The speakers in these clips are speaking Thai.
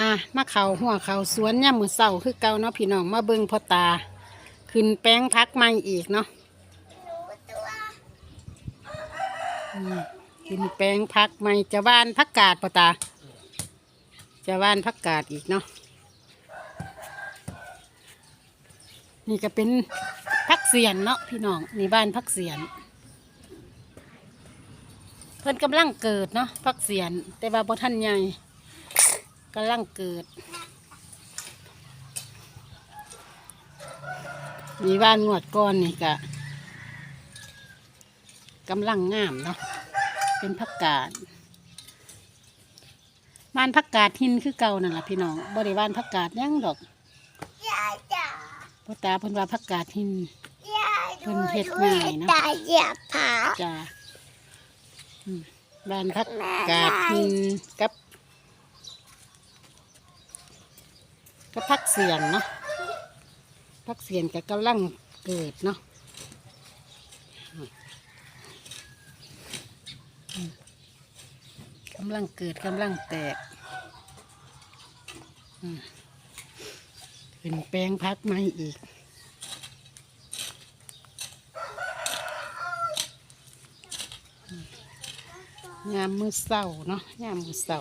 อะมาเขาหัวเขาสวนย่ามมือเศร้าคือเก่าเนาะพี่น้องมาเบิ่งพ่อตา ขึ้นแป้งพักใหม่อีกเนาะขึ้นแป้งพักใหม่จะว่านพักกาดพ่อตา จะว่านพักกาดอีกเนาะนี่ก็เป็นพักเสียนเนาะพี่น้องนี่บ้านพักเสียน เพิ่นกำลังเกิดเนาะพักเสียน แต่ว่าบ่ทันใหญ่ กำลังเกิด มีบ้านงวดก้อนนี่กะกำลังงามเนาะเป็นผักกาดบ้านผักกาดหินคือเก่านั่นแหละพี่น้องบ่ได้บ้านผักกาดหยังดอกยายจ๋าพ่อตาเพิ่นว่าผักกาดหินยายเพิ่นเฮ็ดง่ายเนอะตาเหยียบผาจ้าอืมบ้านผักกาดหินกับ กับผักเสียนเนาะผักเสียนก็กำลังเกิดเนาะกำลังเกิดกำลังแตกอืมเป็นแปลงพักไม้อีกยามมือเศร้าเนาะยามมือเศร้า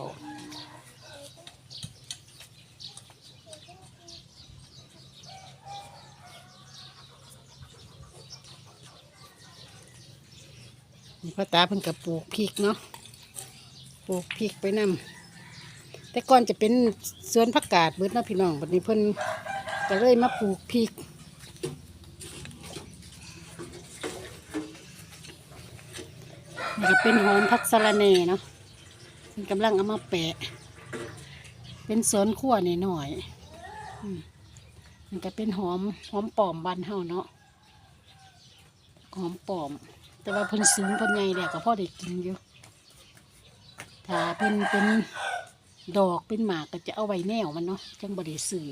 พ่อตาเพิ่นกับปลูกพริกเนาะปลูกพริกไปนำแต่ก่อนจะเป็นสวนผักกาดเบิดเนาะพี่น้องบัดนี้เพิ่นก็เลยมาปลูกพริกนี่ก็เป็นหอมผักสะระเนเนาะเพิ่นกำลังเอามาแปะ เป็นสวนขั้วหน่อยๆอืมมันก็เป็นหอมหอมปลอมบานเฮาเนาะหอมปลอม แต่ว่าเพิ่นสูงเพิ่นใหญ่แหละก็พอได้กินอยู่ถ้าเป็นเป็นดอกเป็นหมากก็จะเอาไว้แนวมันเนาะจังบริสื่อ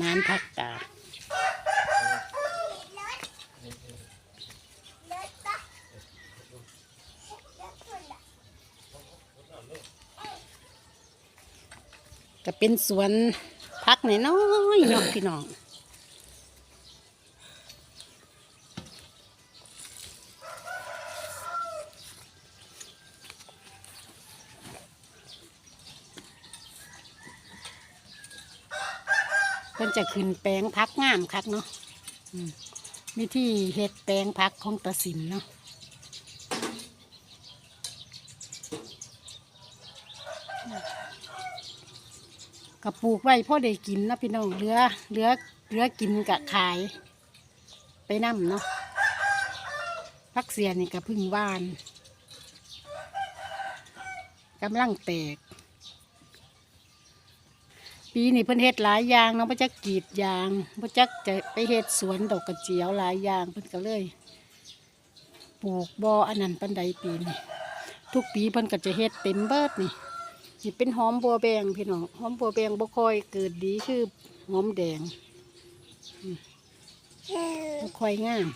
น้ำพักตา ก็เป็นสวนพักน้อยๆเนาะพี่น้องเพิ่นจะขึ้นแปลงพักงามคักเนาะมีที่เฮ็ดแปลงพักของตะสินเนาะ ก็ปลูกไว้พ่อได้กินนะพี่น้องเหลือเหลือเหลือกินกะขาย ไปนำเนาะพักเสียนี่ก็พึ่งว่านกำลังแตก ปีนี้เพิ่นเฮ็ดหลายอย่างเนาะพ่จักกรีดยางพ่จักจะไปเฮ็ดสวนดอกกระเจียวหลายอย่างเพิ่นก็เลยปลูกบ่ออันนั้นปันใดปีนี้ทุกปีเพิ่นก็จะเฮ็ดเต็มเบิดนี่ จิเป็นหอมบัวแบงพี่น้องหอมบัวแบงบ่ค่อยเกิดดีคือหอมแดงบ่ค่อยงาม